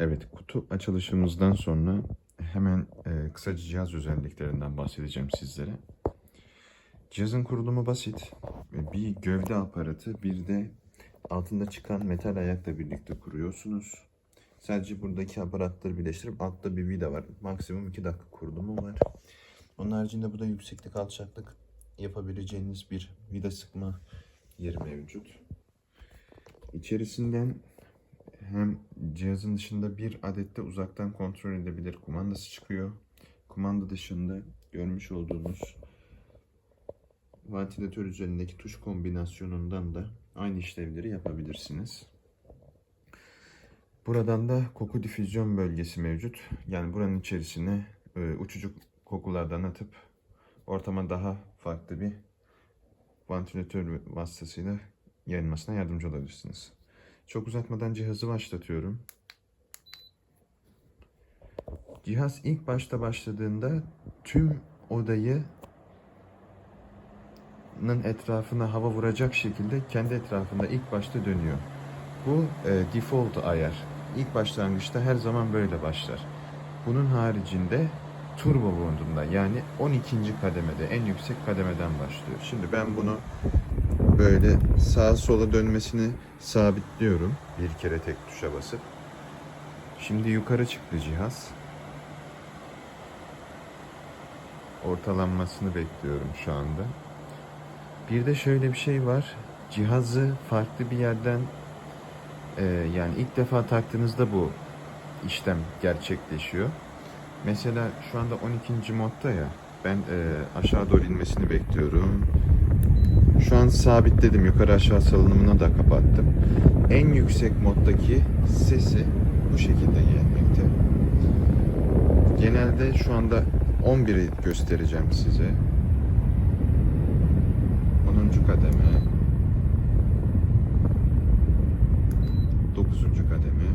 Evet, kutu açılışımızdan sonra hemen e, kısaca cihaz özelliklerinden bahsedeceğim sizlere. Cihazın kurulumu basit. E, Bir gövde aparatı, bir de altında çıkan metal ayakla birlikte kuruyorsunuz. Sadece buradaki aparatları birleştirip altta bir vida var. Maksimum 2 dakika kurulumu var. Onun haricinde burada yükseklik alçaklık yapabileceğiniz bir vida sıkma yeri mevcut. İçerisinden hem cihazın dışında bir adette uzaktan kontrol edebilir kumandası çıkıyor. Kumanda dışında görmüş olduğunuz vantilatör üzerindeki tuş kombinasyonundan da aynı işlevleri yapabilirsiniz. Buradan da koku difüzyon bölgesi mevcut. Yani buranın içerisine e, uçucu kokulardan atıp ortama daha farklı bir vantilatör vasıtasıyla yayılmasına yardımcı olabilirsiniz. Çok uzatmadan cihazı başlatıyorum. Cihaz ilk başta başladığında tüm odayı etrafına hava vuracak şekilde kendi etrafında ilk başta dönüyor. Bu e, default ayar. İlk başlangıçta her zaman böyle başlar. Bunun haricinde turbo modunda yani 12. kademede en yüksek kademeden başlıyor. Şimdi ben bunu böyle sağa sola dönmesini sabitliyorum. Bir kere tek tuşa basıp. Şimdi yukarı çıktı cihaz. Ortalanmasını bekliyorum şu anda. Bir de şöyle bir şey var. Cihazı farklı bir yerden e, yani ilk defa taktığınızda bu işlem gerçekleşiyor. Mesela şu anda 12. modda ya. Ben e, aşağı doğru inmesini bekliyorum. Şu an sabitledim. Yukarı aşağı salınımını da kapattım. En yüksek moddaki sesi bu şekilde gelmekte. Genelde şu anda 11'i göstereceğim size. 10. kademe. 9. kademe.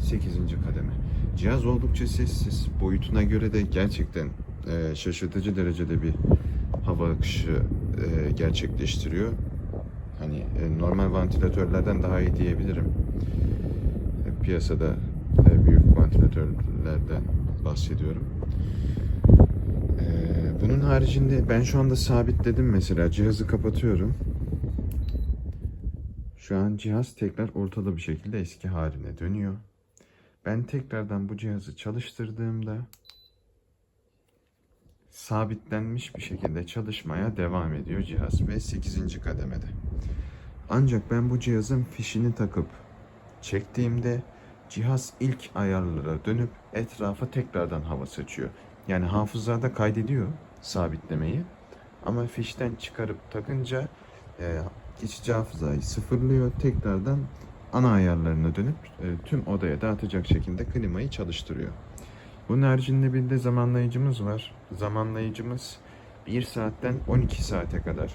8. kademe. Cihaz oldukça sessiz. Boyutuna göre de gerçekten e, şaşırtıcı derecede bir hava akışı e, gerçekleştiriyor. Hani e, normal vantilatörlerden daha iyi diyebilirim. E, piyasada e, büyük vantilatörlerden bahsediyorum. E, bunun haricinde ben şu anda sabitledim mesela cihazı kapatıyorum. Şu an cihaz tekrar ortada bir şekilde eski haline dönüyor. Ben tekrardan bu cihazı çalıştırdığımda sabitlenmiş bir şekilde çalışmaya devam ediyor cihaz ve 8. kademede. Ancak ben bu cihazın fişini takıp çektiğimde cihaz ilk ayarlara dönüp etrafa tekrardan hava saçıyor. Yani hafızada kaydediyor sabitlemeyi ama fişten çıkarıp takınca e, geçici hafızayı sıfırlıyor tekrardan ana ayarlarına dönüp e, tüm odaya dağıtacak şekilde klimayı çalıştırıyor. Bunun haricinde bir de zamanlayıcımız var. Zamanlayıcımız 1 saatten 12 saate kadar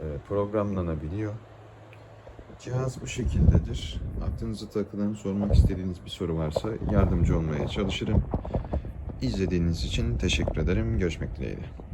e, programlanabiliyor. Cihaz bu şekildedir. Aklınıza takılan, sormak istediğiniz bir soru varsa yardımcı olmaya çalışırım. İzlediğiniz için teşekkür ederim. Görüşmek dileğiyle.